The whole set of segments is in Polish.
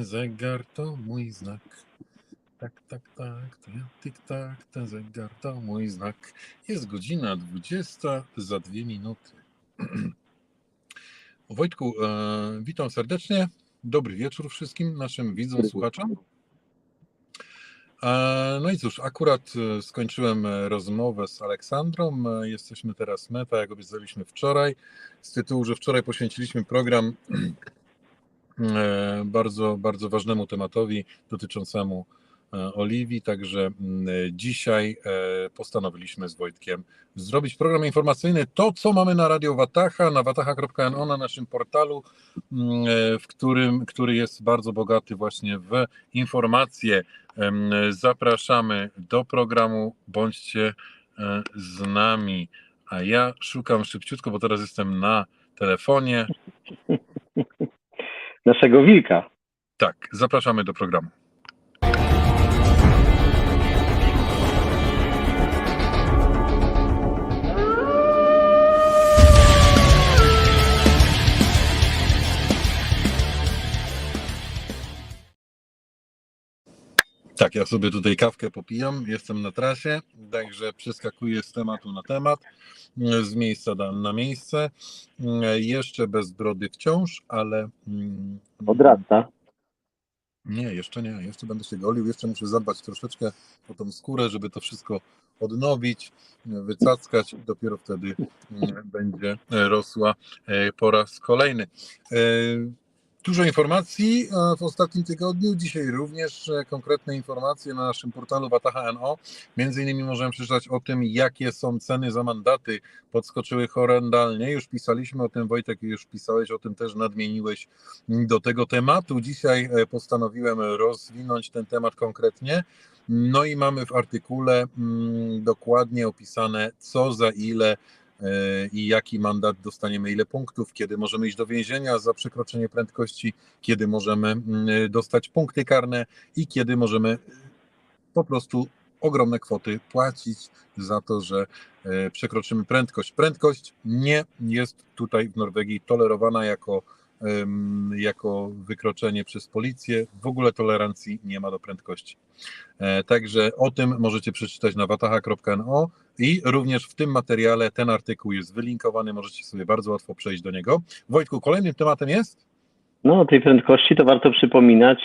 Zegar to mój znak. Tak, tak, tak, to ja tik tak, ten zegar to mój znak. Jest godzina 20 za dwie minuty. Wojtku, e, witam serdecznie. Dobry wieczór wszystkim naszym widzom, słuchaczom. E, no i cóż, akurat e, skończyłem e, rozmowę z Aleksandrą. E, Jesteśmy teraz meta, jak obiecaliśmy wczoraj. Z tytułu, że wczoraj poświęciliśmy program bardzo, bardzo ważnemu tematowi dotyczącemu e, Oliwii. Także dzisiaj e, postanowiliśmy z Wojtkiem zrobić program informacyjny. To, co mamy na Radio Wataha, na wataha.no, na naszym portalu, e, w którym, który jest bardzo bogaty właśnie w informacje. Zapraszamy do programu. Bądźcie e, z nami. A ja szukam szybciutko, bo teraz jestem na telefonie. Naszego wilka. Tak, zapraszamy do programu. Tak, ja sobie tutaj kawkę popijam, jestem na trasie, także przeskakuję z tematu na temat, z miejsca na- miejsce. Jeszcze bez brody wciąż, ale mm, Odrasta. nie, jeszcze nie. Jeszcze będę się golił. Jeszcze muszę zadbać troszeczkę o tą skórę, żeby to wszystko odnowić, wycackać i dopiero wtedy mm, będzie rosła e, po raz kolejny. Dużo informacji w ostatnim tygodniu. Dzisiaj również e, konkretne informacje na naszym portalu Wataha.no. Między innymi możemy przeczytać o tym, jakie są ceny za mandaty. Podskoczyły horrendalnie. Już pisaliśmy o tym, Wojtek, już pisałeś o tym, też nadmieniłeś do tego tematu. Dzisiaj e, postanowiłem rozwinąć ten temat konkretnie. No i mamy w artykule mm, dokładnie opisane, co za ile i jaki mandat dostaniemy, ile punktów, kiedy możemy iść do więzienia za przekroczenie prędkości, kiedy możemy mm, dostać punkty karne i kiedy możemy po prostu ogromne kwoty płacić za to, że e, przekroczymy prędkość. Prędkość nie jest tutaj w Norwegii tolerowana jako, jako wykroczenie przez policję. W ogóle tolerancji nie ma do prędkości. E, Także o tym możecie przeczytać na wataha.no i również w tym materiale ten artykuł jest wylinkowany, możecie sobie bardzo łatwo przejść do niego. Wojtku, kolejnym tematem jest? No, o tej prędkości to warto przypominać,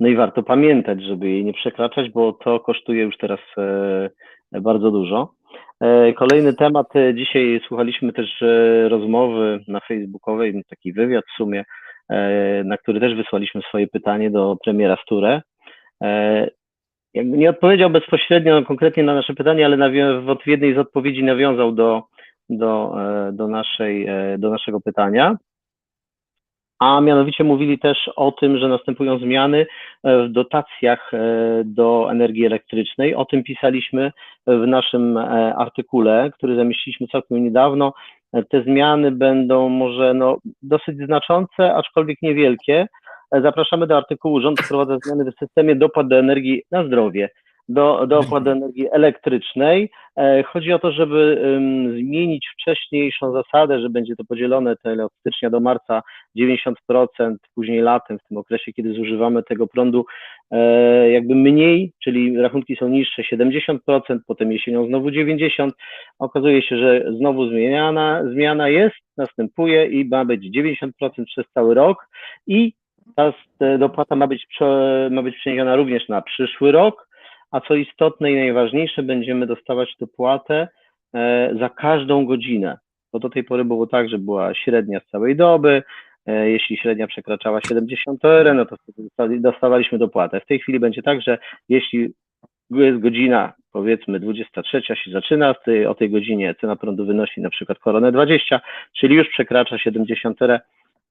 no i warto pamiętać, żeby jej nie przekraczać, bo to kosztuje już teraz e, bardzo dużo. E, kolejny temat, e, dzisiaj słuchaliśmy też e, rozmowy na facebookowej, taki wywiad w sumie, na który też wysłaliśmy swoje pytanie do premiera Sture. Nie odpowiedział bezpośrednio konkretnie na nasze pytanie, ale w jednej z odpowiedzi nawiązał do, do, do, naszej, do naszego pytania. A mianowicie mówili też o tym, że następują zmiany e, w dotacjach e, do energii elektrycznej. O tym pisaliśmy w naszym e, artykule, który zamieściliśmy całkiem niedawno. Te zmiany będą może no, dosyć znaczące, aczkolwiek niewielkie. Zapraszamy do artykułu Rząd wprowadza zmiany w systemie dopłat do energii na zdrowie, do, do opłat energii elektrycznej. E, Chodzi o to, żeby zmienić wcześniejszą zasadę, że będzie to podzielone tyle od stycznia do marca 90%, później latem, w tym okresie, kiedy zużywamy tego prądu e, jakby mniej, czyli rachunki są niższe 70%, potem jesienią znowu 90%. Okazuje się, że znowu zmiana, zmiana jest, następuje i ma być 90% przez cały rok i ta dopłata ma być, ma być przeniesiona również na przyszły rok, a co istotne i najważniejsze, będziemy dostawać dopłatę e, za każdą godzinę. Bo do tej pory było tak, że była średnia z całej doby. e, Jeśli średnia przekraczała 70 euro, no to dostawaliśmy dopłatę. W tej chwili będzie tak, że jeśli jest godzina, powiedzmy 23 się zaczyna, o tej godzinie cena prądu wynosi na przykład koronę 20, czyli już przekracza 70 euro,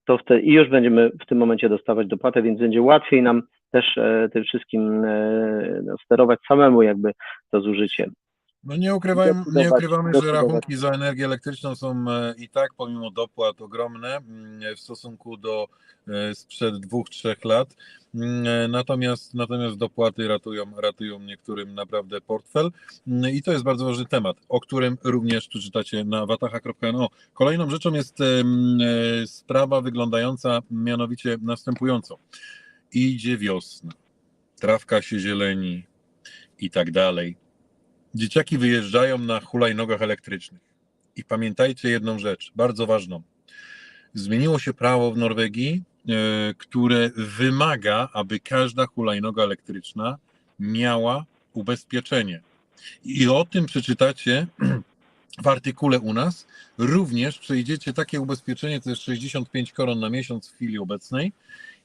to wtedy i już będziemy w tym momencie dostawać dopłatę, więc będzie łatwiej nam też e, tym wszystkim e, no, sterować samemu jakby to zużycie. No nie, ukrywajmy, nie ukrywamy, że rachunki za energię elektryczną są e, i tak pomimo dopłat ogromne mm, w stosunku do sprzed dwóch, trzech lat. Mm, Natomiast, natomiast dopłaty ratują, ratują niektórym naprawdę portfel Mm, i to jest bardzo ważny temat, o którym również przeczytacie na wataha.no. Kolejną rzeczą jest sprawa wyglądająca mianowicie następująco. Idzie wiosna, trawka się zieleni i tak dalej. Dzieciaki wyjeżdżają na hulajnogach elektrycznych. I pamiętajcie jedną rzecz, bardzo ważną. Zmieniło się prawo w Norwegii, e, które wymaga, aby każda hulajnoga elektryczna miała ubezpieczenie. I o tym przeczytacie w artykule u nas. Również przejdziecie takie ubezpieczenie, to jest 65 koron na miesiąc w chwili obecnej.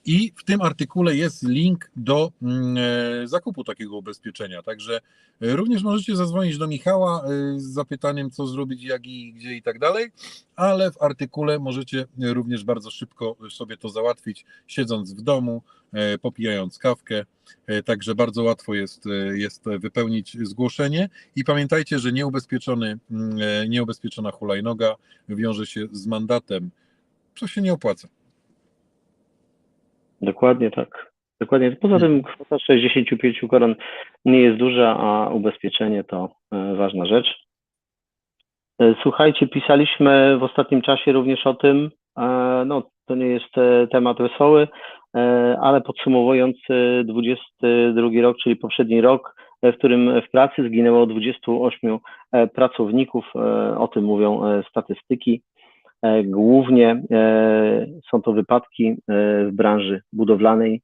I w tym artykule jest link do mm, e, zakupu takiego ubezpieczenia. Także e, również możecie zadzwonić do Michała e, z zapytaniem, co zrobić, jak i gdzie i tak dalej, ale w artykule możecie również bardzo szybko sobie to załatwić, siedząc w domu, popijając kawkę. Także bardzo łatwo jest, jest wypełnić zgłoszenie. I pamiętajcie, że nieubezpieczony, mm, nieubezpieczona hulajnoga wiąże się z mandatem, co się nie opłaca. Dokładnie tak. Dokładnie. Poza tym kwota 65 koron nie jest duża, a ubezpieczenie to e, ważna rzecz. E, Słuchajcie, pisaliśmy w ostatnim czasie również o tym, e, no to nie jest temat wesoły, ale podsumowując e, 22 rok, czyli poprzedni rok, w którym w pracy zginęło 28 e, pracowników, o tym mówią statystyki. E, Głównie e, są to wypadki e, w branży budowlanej.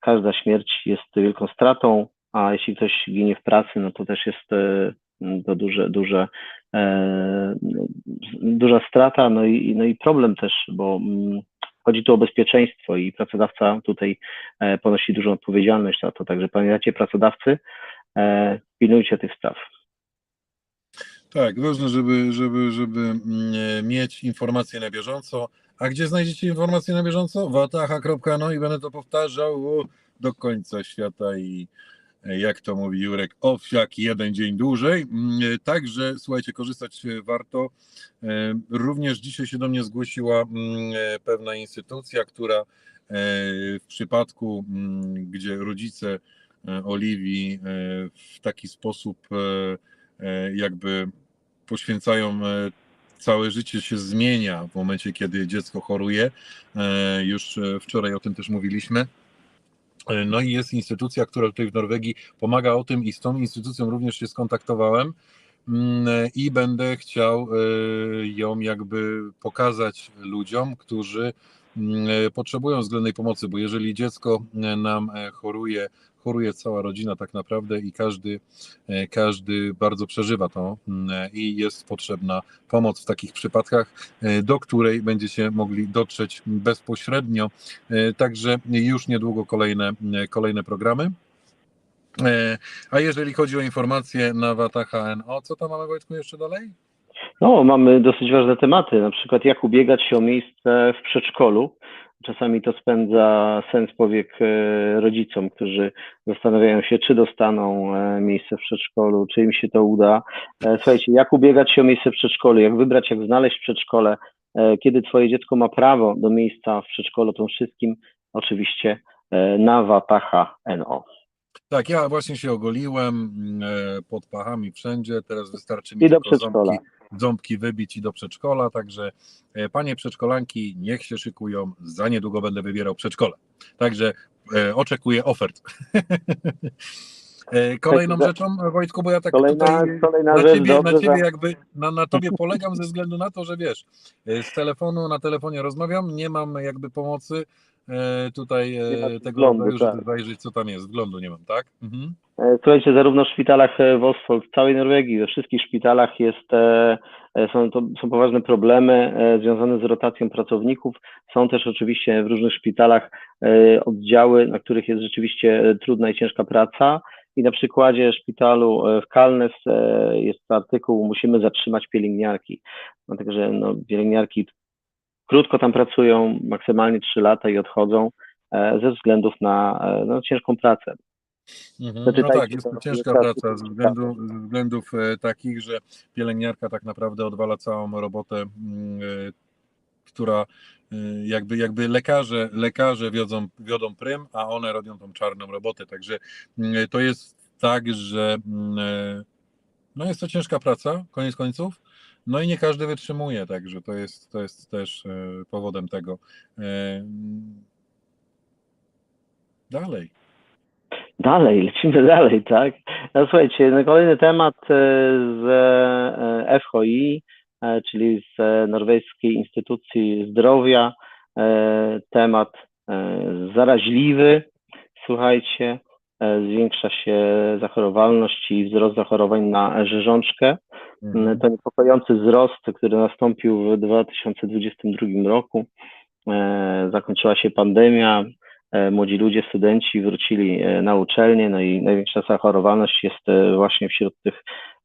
Każda śmierć jest wielką stratą, a jeśli ktoś ginie w pracy, no to też jest to duże, duże, duża strata, no i, no i problem też, bo mm, chodzi tu o bezpieczeństwo i pracodawca tutaj ponosi dużą odpowiedzialność za to. Także pamiętajcie, pracodawcy, pilnujcie tych spraw. Tak, ważne, żeby, żeby, żeby mm, e, mieć informacje na bieżąco. A gdzie znajdziecie informacje na bieżąco? Wataha.no i będę to powtarzał do końca świata i e, jak to mówi Jurek, owsiak jeden dzień dłużej. Mm, e, Także słuchajcie, korzystać warto. Również dzisiaj się do mnie zgłosiła mm, pewna instytucja, która w przypadku, gdzie rodzice Oliwii w taki sposób jakby poświęcają e, całe życie się zmienia w momencie, kiedy dziecko choruje. E, Już e, wczoraj o tym też mówiliśmy. E, No i jest instytucja, która tutaj w Norwegii pomaga o tym i z tą instytucją również się skontaktowałem mm, e, i będę chciał e, ją jakby pokazać ludziom, którzy e, potrzebują względnej pomocy, bo jeżeli dziecko e, nam e, choruje, choruje cała rodzina tak naprawdę i każdy, e, każdy bardzo przeżywa to mm, e, i jest potrzebna pomoc w takich przypadkach, e, do której będziecie mogli dotrzeć bezpośrednio. E, Także już niedługo kolejne, e, kolejne programy. E, A jeżeli chodzi o informacje na Wataha NO, co tam mamy Wojtku jeszcze dalej? No, mamy dosyć ważne tematy, na przykład jak ubiegać się o miejsce w przedszkolu. Czasami to spędza sens powiek e, rodzicom, którzy zastanawiają się, czy dostaną e, miejsce w przedszkolu, czy im się to uda. E, Słuchajcie, jak ubiegać się o miejsce w przedszkolu, jak wybrać, jak znaleźć przedszkole, kiedy twoje dziecko ma prawo do miejsca w przedszkolu, to wszystkim oczywiście e, na Wataha NO. Tak, ja właśnie się ogoliłem pod pachami wszędzie, teraz wystarczy mi I do przedszkola. ząbki, ząbki wybić i do przedszkola, także e, panie przedszkolanki niech się szykują, za niedługo będę wybierał przedszkole. Także e, oczekuję ofert. E, Kolejną rzeczą, Wojtku, bo ja tak Kolejna, tutaj kolejna na ciebie, dobrze, na ciebie jakby, na, na tobie polegam ze względu na to, że wiesz, z telefonu na telefonie rozmawiam, nie mam jakby pomocy tutaj tego wglądu, rodzaju, tak. żeby zajrzeć co tam jest, wglądu nie mam, tak? Mhm. E, Słuchajcie, zarówno w szpitalach e, w w całej Norwegii, we wszystkich szpitalach jest, e, są, to, są poważne problemy związane z rotacją pracowników. Są też oczywiście w różnych szpitalach oddziały, na których jest rzeczywiście trudna i ciężka praca. I na przykładzie szpitalu w Kalnes jest artykuł Musimy zatrzymać pielęgniarki. Dlatego, że no, pielęgniarki krótko tam pracują, maksymalnie 3 lata i odchodzą ze względów na no, ciężką pracę. Mhm. No Przeczytajcie tak, jest to, ciężka tak, praca ze, tak. względu, ze względów e, takich, że pielęgniarka tak naprawdę odwala całą robotę, mm, e, która e, jakby, jakby lekarze, lekarze wiodą, wiodą prym, a one robią tą czarną robotę. Także mm, to jest tak, że mm, no jest to ciężka praca, koniec końców. No i nie każdy wytrzymuje, także to jest, to jest też powodem tego. Dalej. Dalej, lecimy dalej, tak? No, słuchajcie, no, kolejny temat e, z e, FHI, e, czyli z Norweskiej Instytucji Zdrowia. Temat zaraźliwy, słuchajcie, zwiększa się zachorowalność i wzrost zachorowań na rzeżączkę. Mhm. To niepokojący wzrost, który nastąpił w 2022 roku. Zakończyła się pandemia, młodzi ludzie, studenci wrócili e, na uczelnię, no i największa zachorowalność jest e, właśnie wśród tych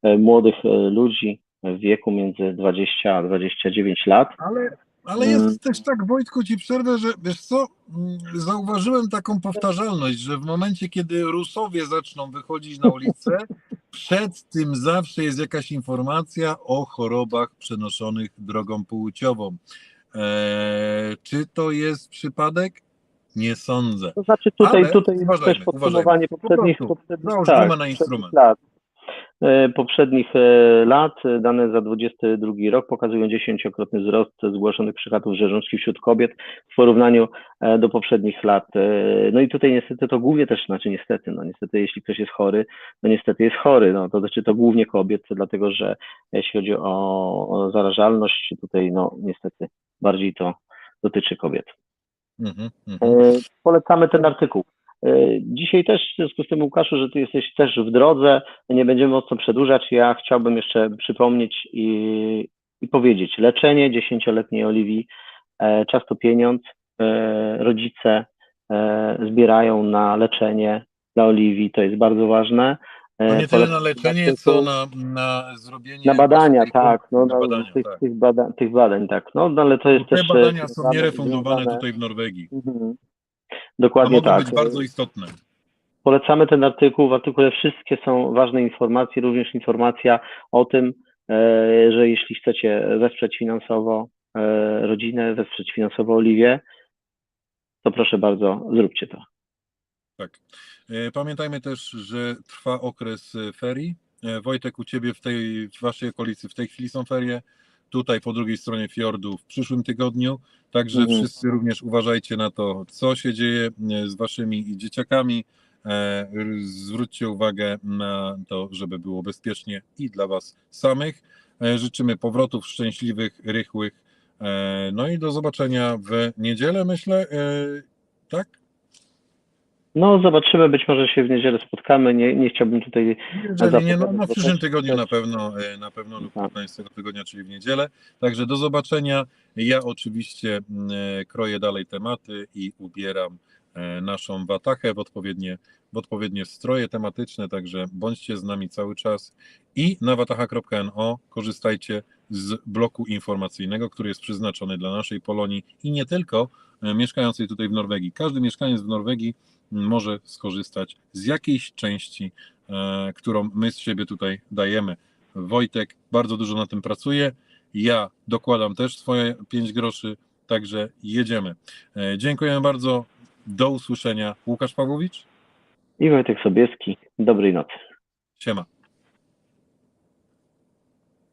e, młodych e, ludzi w wieku między 20 a 29 lat. Ale, ale jest też tak, Wojtku, ci przerwę, że wiesz co, mm, zauważyłem taką powtarzalność, że w momencie, kiedy Rusowie zaczną wychodzić na ulicę, przed tym zawsze jest jakaś informacja o chorobach przenoszonych drogą płciową. Eee, czy to jest przypadek? Nie sądzę. To znaczy tutaj, Ale tutaj uważajmy, też podsumowanie Po poprzednich, prostu poprzednich, tak, na instrument. lat. E, Poprzednich e, lat, e, dane za 22 rok pokazują dziesięciokrotny wzrost zgłoszonych przypadków rzeżączki wśród kobiet w porównaniu do poprzednich lat. No i tutaj niestety to głównie też, znaczy niestety, no niestety jeśli ktoś jest chory, no niestety jest chory, no to znaczy to głównie kobiet, dlatego że jeśli chodzi o, o zarażalność, tutaj no niestety bardziej to dotyczy kobiet. Mhm, mhm. E, Polecamy ten artykuł. E, Dzisiaj też w związku z tym, Łukaszu, że ty jesteś też w drodze, nie będziemy mocno przedłużać. Ja chciałbym jeszcze przypomnieć i, i powiedzieć, leczenie dziesięcioletniej Oliwii, e, czas to pieniądz, rodzice zbierają na leczenie dla Oliwii, to jest bardzo ważne. E, No nie tyle na leczenie, co na, na zrobienie. Na badania, tak, no, na na, badania, tych, tak. Tych, bada, tych badań, tak, no, no ale to jest Te też... e, badania są nierefundowane tutaj w Norwegii. Mhm. Dokładnie mogą tak. być bardzo istotne. Polecamy ten artykuł. W artykule wszystkie są ważne informacje, również informacja o tym, e, że jeśli chcecie wesprzeć finansowo e, rodzinę, wesprzeć finansowo Oliwię, to proszę bardzo, zróbcie to. Tak. E, Pamiętajmy też, że trwa okres e, ferii. E, Wojtek, u Ciebie w tej w Waszej okolicy w tej chwili są ferie. Tutaj po drugiej stronie fiordu w przyszłym tygodniu. Także Mhm. wszyscy również uważajcie na to, co się dzieje z Waszymi dzieciakami. Zwróćcie uwagę na to, żeby było bezpiecznie i dla Was samych. Życzymy powrotów szczęśliwych, rychłych. No i do zobaczenia w niedzielę, myślę. Tak? No, zobaczymy, być może się w niedzielę spotkamy. Nie, nie chciałbym tutaj. Jeżeli nie, no, bo przyszłym tygodniu na pewno, e, na pewno lub Tak. 15 tygodnia, czyli w niedzielę. Także do zobaczenia. Ja oczywiście mm, e, kroję dalej tematy i ubieram e, naszą watachę w odpowiednie, w odpowiednie stroje tematyczne, także bądźcie z nami cały czas i na watacha.no korzystajcie z bloku informacyjnego, który jest przeznaczony dla naszej Polonii i nie tylko mieszkającej tutaj w Norwegii. Każdy mieszkaniec w Norwegii może skorzystać z jakiejś części e, którą my z siebie tutaj dajemy. Wojtek bardzo dużo na tym pracuje. Ja dokładam też swoje 5 groszy, także jedziemy. E, Dziękuję bardzo. Do usłyszenia. Łukasz Pawłowicz? I Wojtek Sobieski. Dobrej nocy. Siema.